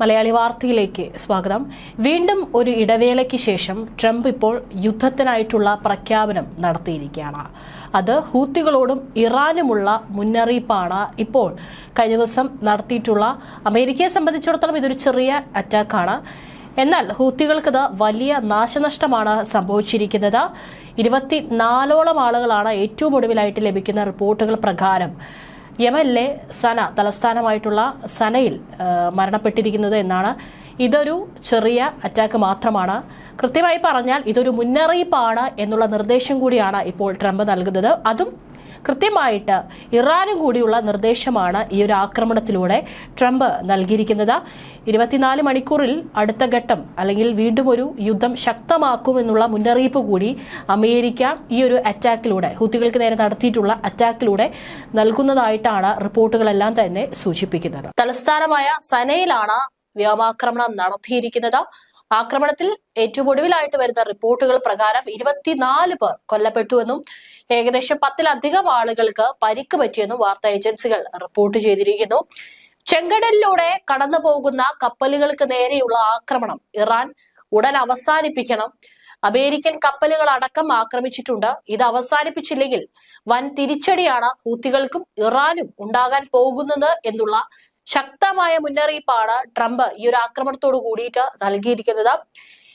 മലയാളി വാർത്തയിലേക്ക് സ്വാഗതം. വീണ്ടും ഒരു ഇടവേളയ്ക്ക് ശേഷം ട്രംപ് ഇപ്പോൾ യുദ്ധത്തിനായിട്ടുള്ള പ്രഖ്യാപനം നടത്തിയിരിക്കുകയാണ്. അത് ഹൂത്തികളോടും ഇറാനുമുള്ള മുന്നറിയിപ്പാണ് ഇപ്പോൾ കഴിഞ്ഞ ദിവസം നടത്തിയിട്ടുള്ള അമേരിക്കയെ സംബന്ധിച്ചിടത്തോളം ഇതൊരു ചെറിയ അറ്റാക്കാണ്. എന്നാൽ ഹൂത്തികൾക്കത് വലിയ നാശനഷ്ടമാണ് സംഭവിച്ചിരിക്കുന്നത്. ഇരുപത്തിനാലോളം ആളുകളാണ് ഏറ്റവും ഒടുവിലായിട്ട് ലഭിക്കുന്ന റിപ്പോർട്ടുകൾ പ്രകാരം യമനിലെ സന തലസ്ഥാനമായിട്ടുള്ള സനയിൽ മരണപ്പെട്ടിരിക്കുന്നത് എന്നാണ്. ഇതൊരു ചെറിയ അറ്റാക്ക് മാത്രമാണ്. കൃത്യമായി പറഞ്ഞാൽ ഇതൊരു മുന്നറിയിപ്പാണ് എന്നുള്ള നിർദ്ദേശം കൂടിയാണ് ഇപ്പോൾ ട്രംപ് നൽകുന്നത്. അതും കൃത്യമായിട്ട് ഇറാനും കൂടിയുള്ള നിർദ്ദേശമാണ് ഈ ഒരു ആക്രമണത്തിലൂടെ ട്രംപ് നൽകിയിരിക്കുന്നത്. ഇരുപത്തിനാല് മണിക്കൂറിൽ അടുത്ത ഘട്ടം അല്ലെങ്കിൽ വീണ്ടും ഒരു യുദ്ധം ശക്തമാക്കുമെന്നുള്ള മുന്നറിയിപ്പ് കൂടി അമേരിക്ക ഈ ഒരു അറ്റാക്കിലൂടെ ഹൂത്തികൾക്ക് നേരെ നടത്തിയിട്ടുള്ള അറ്റാക്കിലൂടെ നൽകുന്നതായിട്ടാണ് റിപ്പോർട്ടുകളെല്ലാം തന്നെ സൂചിപ്പിക്കുന്നത്. തലസ്ഥാനമായ സനയിലാണ് വ്യോമാക്രമണം നടത്തിയിരിക്കുന്നത്. ആക്രമണത്തിൽ ഏറ്റവും ഒടുവിലായിട്ട് വരുന്ന റിപ്പോർട്ടുകൾ പ്രകാരം ഇരുപത്തിനാല് പേർ കൊല്ലപ്പെട്ടുവെന്നും ഏകദേശം പത്തിലധികം ആളുകൾക്ക് പരിക്ക് പറ്റിയെന്നും വാർത്താ ഏജൻസികൾ റിപ്പോർട്ട് ചെയ്തിരിക്കുന്നു. ചെങ്കടലിലൂടെ കടന്നു പോകുന്ന കപ്പലുകൾക്ക് നേരെയുള്ള ആക്രമണം ഇറാൻ ഉടൻ അവസാനിപ്പിക്കണം. അമേരിക്കൻ കപ്പലുകൾ അടക്കം ആക്രമിച്ചിട്ടുണ്ട്. ഇത് അവസാനിപ്പിച്ചില്ലെങ്കിൽ വൻ തിരിച്ചടിയാണ് ഹൂത്തികൾക്കും ഇറാനും ഉണ്ടാകാൻ പോകുന്നത് എന്നുള്ള ശക്തമായ മുന്നറിയിപ്പാണ് ട്രംപ് ഈ ഒരു ആക്രമണത്തോട് കൂടിയിട്ട് നൽകിയിരിക്കുന്നത്.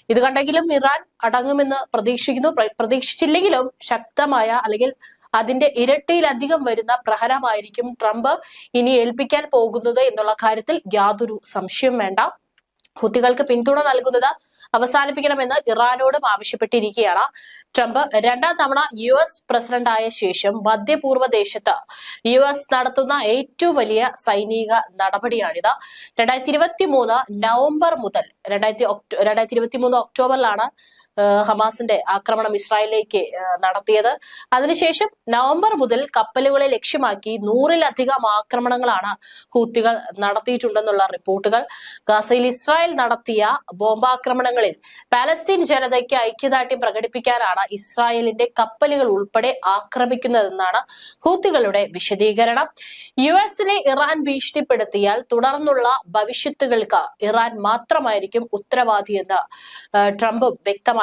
ഇത് കണ്ടെങ്കിലും ഇറാൻ അടങ്ങുമെന്ന് പ്രതീക്ഷിക്കുന്നു. പ്ര- പ്രതീക്ഷിച്ചില്ലെങ്കിലും ശക്തമായ അല്ലെങ്കിൽ അതിന്റെ ഇരട്ടിയിലധികം വരുന്ന പ്രഹരമായിരിക്കും ട്രംപ് ഇനി ഏൽപ്പിക്കാൻ പോകുന്നത് എന്നുള്ള കാര്യത്തിൽ യാതൊരു സംശയം വേണ്ട. ഹുത്തികൾക്ക് പിന്തുണ നൽകുന്നത് അവസാനിപ്പിക്കണമെന്ന് ഇറാനോടും ആവശ്യപ്പെട്ടിരിക്കുകയാണ്. ട്രംപ് രണ്ടാം തവണ യു എസ് പ്രസിഡന്റ് ആയ ശേഷം മധ്യപൂർവ ദേശത്ത് യു എസ് നടത്തുന്ന ഏറ്റവും വലിയ സൈനിക നടപടിയാണിത്. രണ്ടായിരത്തി ഇരുപത്തി മൂന്ന് നവംബർ മുതൽ രണ്ടായിരത്തി രണ്ടായിരത്തി ഇരുപത്തി മൂന്ന് ഒക്ടോബറിലാണ് ഹമാസിന്റെ ആക്രമണം ഇസ്രായേലിലേക്ക് നടത്തിയത്. അതിനുശേഷം നവംബർ മുതൽ കപ്പലുകളെ ലക്ഷ്യമാക്കി നൂറിലധികം ആക്രമണങ്ങളാണ് ഹൂത്തികൾ നടത്തിയിട്ടുണ്ടെന്നുള്ള റിപ്പോർട്ടുകൾ. ഗാസയിൽ ഇസ്രായേൽ നടത്തിയ ബോംബാക്രമണങ്ങളിൽ പാലസ്തീൻ ജനതയ്ക്ക് ഐക്യദാർഢ്യം പ്രകടിപ്പിക്കാനാണ് ഇസ്രായേലിന്റെ കപ്പലുകൾ ഉൾപ്പെടെ ആക്രമിക്കുന്നതെന്നാണ് ഹൂത്തികളുടെ വിശദീകരണം. യു എസിനെ ഇറാൻ ഭീഷണിപ്പെടുത്തിയാൽ തുടർന്നുള്ള ഭവിഷ്യത്തുകൾക്ക് ഇറാൻ മാത്രമായിരിക്കും ഉത്തരവാദിയെന്ന് ട്രംപ് ട്രംപും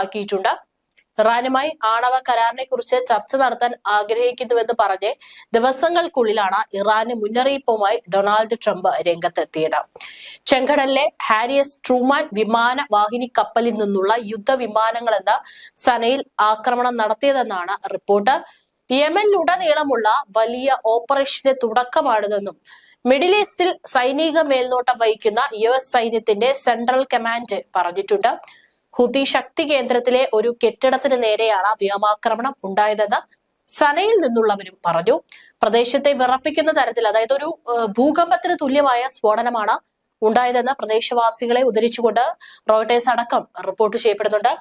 വ്യക്തമാക്കിയിട്ടുണ്ട് ഇറാനുമായി ആണവ കരാറിനെ കുറിച്ച് ചർച്ച നടത്താൻ ആഗ്രഹിക്കുന്നുവെന്ന് പറഞ്ഞ് ദിവസങ്ങൾക്കുള്ളിലാണ് ഇറാന് മുന്നറിയിപ്പുമായി ഡൊണാൾഡ് ട്രംപ് രംഗത്തെത്തിയത്. ചെങ്കടലിലെ ഹാരിയസ് ട്രൂമാൻ വിമാന വാഹിനി കപ്പലിൽ നിന്നുള്ള യുദ്ധവിമാനങ്ങളെന്ന് സനയിൽ ആക്രമണം നടത്തിയതെന്നാണ് റിപ്പോർട്ട്. യമനിലുടനീളമുള്ള വലിയ ഓപ്പറേഷന്റെ തുടക്കമാണിതെന്നും മിഡിൽ ഈസ്റ്റിൽ സൈനിക മേൽനോട്ടം വഹിക്കുന്ന യു എസ് സൈന്യത്തിന്റെ സെൻട്രൽ കമാൻഡ് പറഞ്ഞിട്ടുണ്ട്. ഹുതി ശക്തി കേന്ദ്രത്തിലെ ഒരു കെട്ടിടത്തിന് നേരെയാണ് വ്യോമാക്രമണം ഉണ്ടായതെന്ന് സനയിൽ നിന്നുള്ളവരും പറഞ്ഞു. പ്രദേശത്തെ വിറപ്പിക്കുന്ന തരത്തിൽ അതായത് ഒരു ഭൂകമ്പത്തിന് തുല്യമായ സ്ഫോടനമാണ് ഉണ്ടായതെന്ന് പ്രദേശവാസികളെ ഉദ്ധരിച്ചുകൊണ്ട് റോയിട്ടേഴ്സ് അടക്കം റിപ്പോർട്ട് ചെയ്യപ്പെടുന്നുണ്ട്.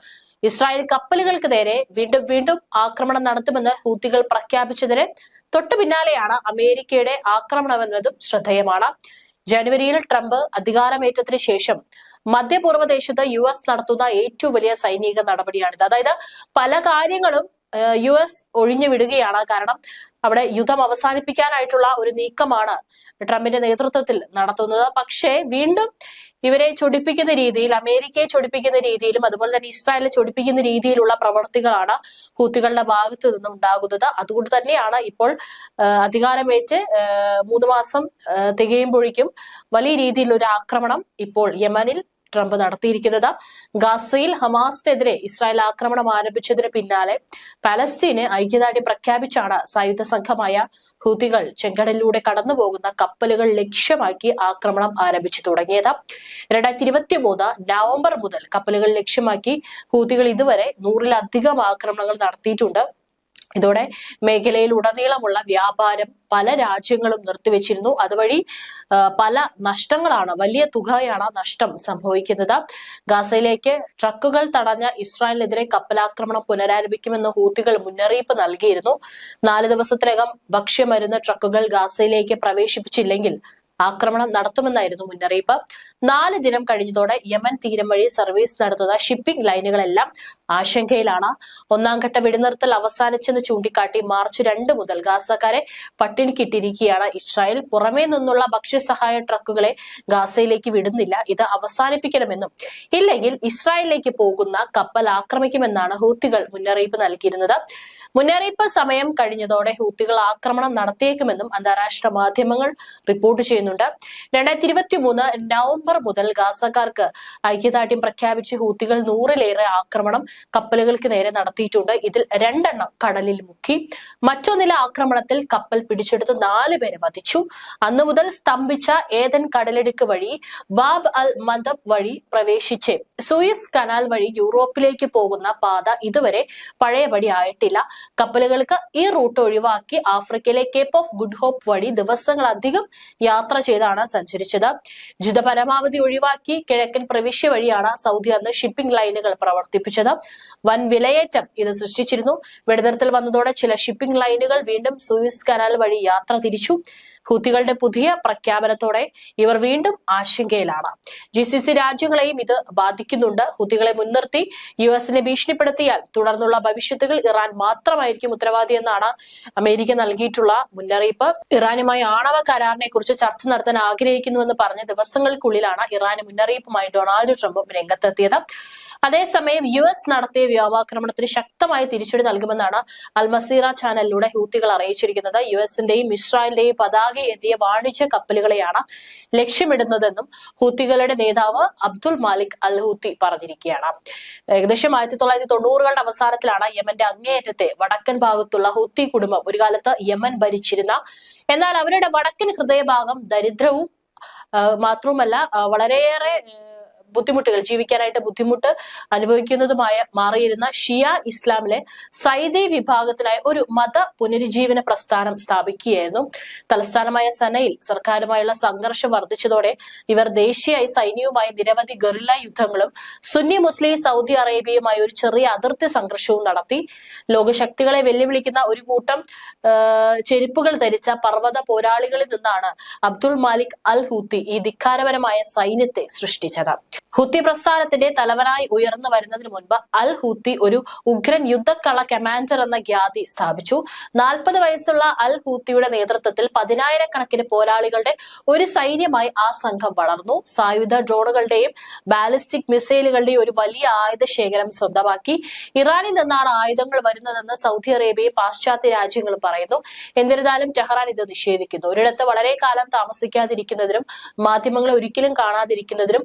ഇസ്രായേൽ കപ്പലുകൾക്ക് നേരെ വീണ്ടും വീണ്ടും ആക്രമണം നടത്തുമെന്ന് ഹൂത്തികൾ പ്രഖ്യാപിച്ചതിന് തൊട്ടു പിന്നാലെയാണ് അമേരിക്കയുടെ ആക്രമണമെന്നതും ശ്രദ്ധേയമാണ്. ജനുവരിയിൽ ട്രംപ് അധികാരമേറ്റതിനു ശേഷം മധ്യപൂർവ ദേശത്ത് യു എസ് നടത്തുന്ന ഏറ്റവും വലിയ സൈനിക നടപടിയാണിത്. അതായത് പല കാര്യങ്ങളും യു എസ് ഒഴിഞ്ഞു വിടുകയാണ്. കാരണം അവിടെ യുദ്ധം അവസാനിപ്പിക്കാനായിട്ടുള്ള ഒരു നീക്കമാണ് ട്രംപിന്റെ നേതൃത്വത്തിൽ നടത്തുന്നത്. പക്ഷേ വീണ്ടും ഇവരെ ചൊടിപ്പിക്കുന്ന രീതിയിൽ അമേരിക്കയെ ചൊടിപ്പിക്കുന്ന രീതിയിലും അതുപോലെ തന്നെ ഇസ്രായേലിനെ ചൊടിപ്പിക്കുന്ന രീതിയിലുള്ള പ്രവർത്തികളാണ് കൂത്തികളുടെ ഭാഗത്തു നിന്നും ഉണ്ടാകുന്നത്. അതുകൊണ്ട് തന്നെയാണ് ഇപ്പോൾ അധികാരമേറ്റ് മൂന്ന് മാസം തികയുമ്പോഴേക്കും വലിയ രീതിയിലുള്ള ഒരു ആക്രമണം ഇപ്പോൾ യമനിൽ ട്രംപ് നടത്തിയിരിക്കുന്നത്. ഗാസയിൽ ഹമാസിനെതിരെ ഇസ്രായേൽ ആക്രമണം ആരംഭിച്ചതിന് പിന്നാലെ പലസ്തീന് ഐക്യദാർഢ്യം പ്രഖ്യാപിച്ചാണ് സായുധ സംഘമായ ഹൂതികൾ ചെങ്കടലിലൂടെ കടന്നുപോകുന്ന കപ്പലുകൾ ലക്ഷ്യമാക്കി ആക്രമണം ആരംഭിച്ചു തുടങ്ങിയത്. രണ്ടായിരത്തി ഇരുപത്തി മൂന്ന് നവംബർ മുതൽ കപ്പലുകൾ ലക്ഷ്യമാക്കി ഹൂതികൾ ഇതുവരെ നൂറിലധികം ആക്രമണങ്ങൾ നടത്തിയിട്ടുണ്ട്. ഇതോടെ മേഖലയിൽ ഉടനീളമുള്ള വ്യാപാരം പല രാജ്യങ്ങളും നിർത്തിവെച്ചിരുന്നു. അതുവഴി പല നഷ്ടങ്ങളാണ് വലിയ തുകയാണ് നഷ്ടം സംഭവിക്കുന്നത്. ഗാസയിലേക്ക് ട്രക്കുകൾ തടഞ്ഞ ഇസ്രായേലിനെതിരെ കപ്പലാക്രമണം പുനരാരംഭിക്കുമെന്ന് ഹൂത്തികൾ മുന്നറിയിപ്പ് നൽകിയിരുന്നു. നാല് ദിവസത്തിനകം ഭക്ഷ്യമരുന്ന് ട്രക്കുകൾ ഗാസയിലേക്ക് പ്രവേശിപ്പിച്ചില്ലെങ്കിൽ ആക്രമണം നടത്തുമെന്നായിരുന്നു മുന്നറിയിപ്പ്. നാല് ദിനം കഴിഞ്ഞതോടെ യമൻ തീരം വഴി സർവീസ് നടത്തുന്ന ഷിപ്പിംഗ് ലൈനുകളെല്ലാം ആശങ്കയിലാണ്. ഒന്നാം ഘട്ട വെടിനിർത്തൽ അവസാനിച്ചെന്ന് ചൂണ്ടിക്കാട്ടി മാർച്ച് രണ്ട് മുതൽ ഗാസക്കാരെ പട്ടിണിക്കിട്ടിരിക്കുകയാണ് ഇസ്രായേൽ. പുറമേ നിന്നുള്ള ഭക്ഷ്യസഹായ ട്രക്കുകളെ ഗാസയിലേക്ക് വിടുന്നില്ല. ഇത് അവസാനിപ്പിക്കണമെന്നും ഇല്ലെങ്കിൽ ഇസ്രായേലിലേക്ക് പോകുന്ന കപ്പൽ ആക്രമിക്കുമെന്നാണ് ഹൂത്തികൾ മുന്നറിയിപ്പ് നൽകിയിരുന്നത്. മുന്നറിയിപ്പ് സമയം കഴിഞ്ഞതോടെ ഹൂത്തികൾ ആക്രമണം നടത്തിയേക്കുമെന്നും അന്താരാഷ്ട്ര മാധ്യമങ്ങൾ റിപ്പോർട്ട് ചെയ്യുന്നുണ്ട്. രണ്ടായിരത്തി ഇരുപത്തി മൂന്ന് നവംബർ മുതൽ ഗാസക്കാർക്ക് ഐക്യദാർഢ്യം പ്രഖ്യാപിച്ച് ഹൂത്തികൾ നൂറിലേറെ ആക്രമണം കപ്പലുകൾക്ക് നേരെ നടത്തിയിട്ടുണ്ട്. ഇതിൽ രണ്ടെണ്ണം കടലിൽ മുക്കി മറ്റൊന്നിലെ ആക്രമണത്തിൽ കപ്പൽ പിടിച്ചെടുത്ത് നാല് പേരെ വധിച്ചു. അന്നു മുതൽ സ്തംഭിച്ച ഏതൻ കടലിടുക്ക് വഴി ബാബ് അൽ മദബ് വഴി പ്രവേശിച്ച്. സൂയിസ് കനാൽ വഴി യൂറോപ്പിലേക്ക് പോകുന്ന പാത ഇതുവരെ പഴയപടി ആയിട്ടില്ല. കപ്പലുകൾക്ക് ഈ റൂട്ട് ഒഴിവാക്കി ആഫ്രിക്കയിലെ കേപ്പ് ഓഫ് ഗുഡ് ഹോപ്പ് വഴി ദിവസങ്ങളധികം യാത്ര ചെയ്താണ് സഞ്ചരിച്ചത്. ജിത പരമാവധി ഒഴിവാക്കി കിഴക്കൻ പ്രവിശ്യ വഴിയാണ് സൗദി അന്ന് ഷിപ്പിംഗ് ലൈനുകൾ പ്രവർത്തിപ്പിച്ചത്. വൻ വിലയേറ്റം ഇത് സൃഷ്ടിച്ചിരുന്നു. വെടിനിർത്തൽ വന്നതോടെ ചില ഷിപ്പിംഗ് ലൈനുകൾ വീണ്ടും സൂയിസ് കനാൽ വഴി യാത്ര തിരിച്ചു. ഹൂത്തികളുടെ പുതിയ പ്രഖ്യാപനത്തോടെ ഇവർ വീണ്ടും ആശങ്കയിലാണ്. ജി സി സി രാജ്യങ്ങളെയും ഇത് ബാധിക്കുന്നുണ്ട്. ഹൂത്തികളെ മുൻനിർത്തി യു എസിനെ ഭീഷണിപ്പെടുത്തിയാൽ തുടർന്നുള്ള ഭവിഷ്യത്തുകൾ ഇറാൻ മാത്രമായിരിക്കും ഉത്തരവാദി എന്നാണ് അമേരിക്ക നൽകിയിട്ടുള്ള മുന്നറിയിപ്പ്. ഇറാനുമായി ആണവ കരാറിനെ കുറിച്ച് ചർച്ച നടത്താൻ ആഗ്രഹിക്കുന്നുവെന്ന് പറഞ്ഞ ദിവസങ്ങൾക്കുള്ളിലാണ് ഇറാന് മുന്നറിയിപ്പുമായി ഡൊണാൾഡ് ട്രംപും രംഗത്തെത്തിയത്. അതേസമയം യു എസ് നടത്തിയ വ്യോമാക്രമണത്തിന് ശക്തമായ തിരിച്ചടി നൽകുമെന്നാണ് അൽമസീറ ചാനലിലൂടെ ഹൂത്തികൾ അറിയിച്ചിരിക്കുന്നത്. യു എസിന്റെയും ഇസ്രായേലിന്റെയും പതാക എത്തിയ വാണിജ്യ കപ്പലുകളെയാണ് ലക്ഷ്യമിടുന്നതെന്നും ഹൂത്തികളുടെ നേതാവ് അബ്ദുൽ മാലിക് അൽ ഹൂത്തി പറഞ്ഞിരിക്കുകയാണ്. ഏകദേശം ആയിരത്തി തൊള്ളായിരത്തി തൊണ്ണൂറുകളുടെ അവസാനത്തിലാണ് യമന്റെ അങ്ങേയറ്റത്തെ വടക്കൻ ഭാഗത്തുള്ള ഹൂത്തി കുടുംബം ഒരു കാലത്ത് യമൻ ഭരിച്ചിരുന്ന. എന്നാൽ അവരുടെ വടക്കൻ ഹൃദയഭാഗം ദരിദ്രവും മാത്രവുമല്ല വളരെയേറെ ബുദ്ധിമുട്ടുകൾ ജീവിക്കാനായിട്ട് ബുദ്ധിമുട്ട് അനുഭവിക്കുന്നതുമായ മാറിയിരുന്ന ഷിയ ഇസ്ലാമിലെ സൈദി വിഭാഗത്തിനായി ഒരു മത പുനരുജ്ജീവന പ്രസ്ഥാനം സ്ഥാപിക്കുകയായിരുന്നു. തലസ്ഥാനമായ സനയിൽ സർക്കാരുമായുള്ള സംഘർഷം വർദ്ധിച്ചതോടെ ഇവർ ദേശീയമായി സൈന്യവുമായി നിരവധി ഗറില്ല യുദ്ധങ്ങളും സുന്നി മുസ്ലിം സൗദി അറേബ്യയുമായി ഒരു ചെറിയ അതിർത്തി സംഘർഷവും നടത്തി. ലോകശക്തികളെ വെല്ലുവിളിക്കുന്ന ഒരു കൂട്ടം ചെരുപ്പുകൾ ധരിച്ച പർവത പോരാളികളിൽ നിന്നാണ് അബ്ദുൾ മാലിക് അൽ ഹൂത്തി ഈ ധിക്കാരപരമായ സൈന്യത്തെ സൃഷ്ടിച്ചത്. ഹൂത്തി പ്രസ്ഥാനത്തിന്റെ തലവനായി ഉയർന്നു വരുന്നതിന് മുൻപ് അൽ ഹൂത്തി ഒരു ഉഗ്രൻ യുദ്ധക്കള കമാൻഡർ എന്ന ഖ്യാതി സ്ഥാപിച്ചു. നാൽപ്പത് വയസ്സുള്ള അൽ ഹൂത്തിയുടെ നേതൃത്വത്തിൽ പതിനായിരക്കണക്കിന് പോരാളികളുടെ ഒരു സൈന്യമായി ആ സംഘം വളർന്നു. സായുധ ഡ്രോണുകളുടെയും ബാലിസ്റ്റിക് മിസൈലുകളുടെയും ഒരു വലിയ ആയുധ ശേഖരം സ്വന്തമാക്കി. ഇറാനിൽ നിന്നാണ് ആയുധങ്ങൾ വരുന്നതെന്ന് സൗദി അറേബ്യയും പാശ്ചാത്യ രാജ്യങ്ങളും പറയുന്നു. എന്നിരുന്നാലും ടെഹ്റാൻ ഇത് നിഷേധിക്കുന്നു. ഒരിടത്ത് വളരെ കാലം താമസിക്കാതിരിക്കുന്നതിനും മാധ്യമങ്ങളെ ഒരിക്കലും കാണാതിരിക്കുന്നതിനും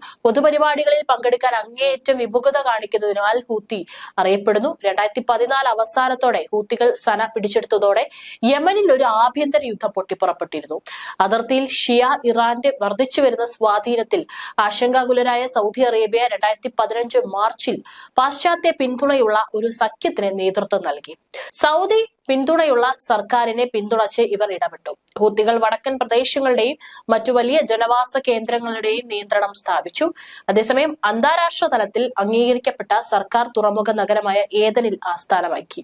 പൊതുപരിപാടികളിൽ പങ്കെടുക്കാൻ അങ്ങേയറ്റം വിമുഖത കാണിക്കുന്നതിനും അൽ ഹൂത്തി അറിയപ്പെടുന്നു. രണ്ടായിരത്തി പതിനാല് അവസാനത്തോടെ ഹൂത്തികൾ സന പിടിച്ചെടുത്തതോടെ യമനിൽ ഒരു ആഭ്യന്തര യുദ്ധം പൊട്ടിപ്പുറപ്പെട്ടിരുന്നു. അതിർത്തിയിൽ ഷിയ ഇറാന്റെ വർദ്ധിച്ചു വരുന്ന സ്വാധീനത്തിൽ ആശങ്കാകുലരായ സൗദി അറേബ്യ രണ്ടായിരത്തി പതിനഞ്ച് മാർച്ചിൽ പാശ്ചാത്യ പിന്തുണയുള്ള ഒരു സഖ്യത്തിന് നേതൃത്വം നൽകി. സൗദി പിന്തുണയുള്ള സർക്കാരിനെ പിന്തുണച്ച് ഇവർ ഇടപെട്ടു. ഹൂത്തികൾ വടക്കൻ പ്രദേശങ്ങളുടെയും മറ്റു വലിയ ജനവാസ കേന്ദ്രങ്ങളുടെയും നിയന്ത്രണം സ്ഥാപിച്ചു. അതേസമയം അന്താരാഷ്ട്ര തലത്തിൽ അംഗീകരിക്കപ്പെട്ട സർക്കാർ തുറമുഖ നഗരമായ ഏതനിൽ ആസ്ഥാനമാക്കി.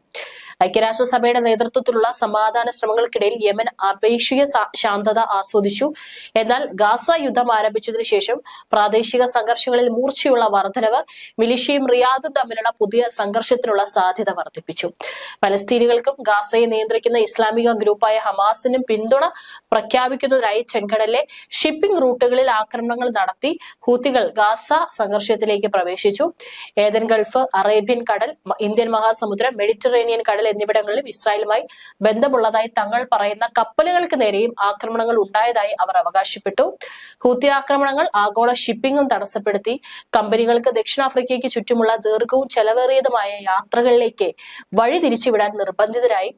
ഐക്യരാഷ്ട്രസഭയുടെ നേതൃത്വത്തിലുള്ള സമാധാന ശ്രമങ്ങൾക്കിടയിൽ യമൻ അപേക്ഷിക ശാന്തത ആസ്വദിച്ചു. എന്നാൽ ഗാസ യുദ്ധം ആരംഭിച്ചതിനു ശേഷം പ്രാദേശിക സംഘർഷങ്ങളിൽ മൂർച്ചയുള്ള വർധനവ് മിലിഷ്യയും റിയാദും തമ്മിലുള്ള പുതിയ സംഘർഷത്തിനുള്ള സാധ്യത വർദ്ധിപ്പിച്ചു. പലസ്തീനികൾക്കും ഗാസയെ നിയന്ത്രിക്കുന്ന ഇസ്ലാമിക ഗ്രൂപ്പായ ഹമാസിനും പിന്തുണ പ്രഖ്യാപിക്കുന്നതിനായി ചെങ്കടലിലെ ഷിപ്പിംഗ് റൂട്ടുകളിൽ ആക്രമണങ്ങൾ നടത്തി ഹൂത്തികൾ ഗാസ സംഘർഷത്തിലേക്ക് പ്രവേശിച്ചു. ഏതൻ ഗൾഫ് അറേബ്യൻ കടൽ ഇന്ത്യൻ മഹാസമുദ്രം മെഡിറ്ററേനിയൻ കടൽ എന്നിവിടങ്ങളിലും ഇസ്രായേലുമായി ബന്ധമുള്ളതായി തങ്ങൾ പറയുന്ന കപ്പലുകൾക്ക് നേരെയും ആക്രമണങ്ങൾ ഉണ്ടായതായി അവർ അവകാശപ്പെട്ടു. ഹൂത്തി ആക്രമണങ്ങൾ ആഗോള ഷിപ്പിംഗും തടസ്സപ്പെടുത്തി. കമ്പനികൾക്ക് ദക്ഷിണാഫ്രിക്കയ്ക്ക് ചുറ്റുമുള്ള ദീർഘവും ചെലവേറിയതുമായ യാത്രകളിലേക്ക് വഴി തിരിച്ചുവിടാൻ നിർബന്ധിതരായി.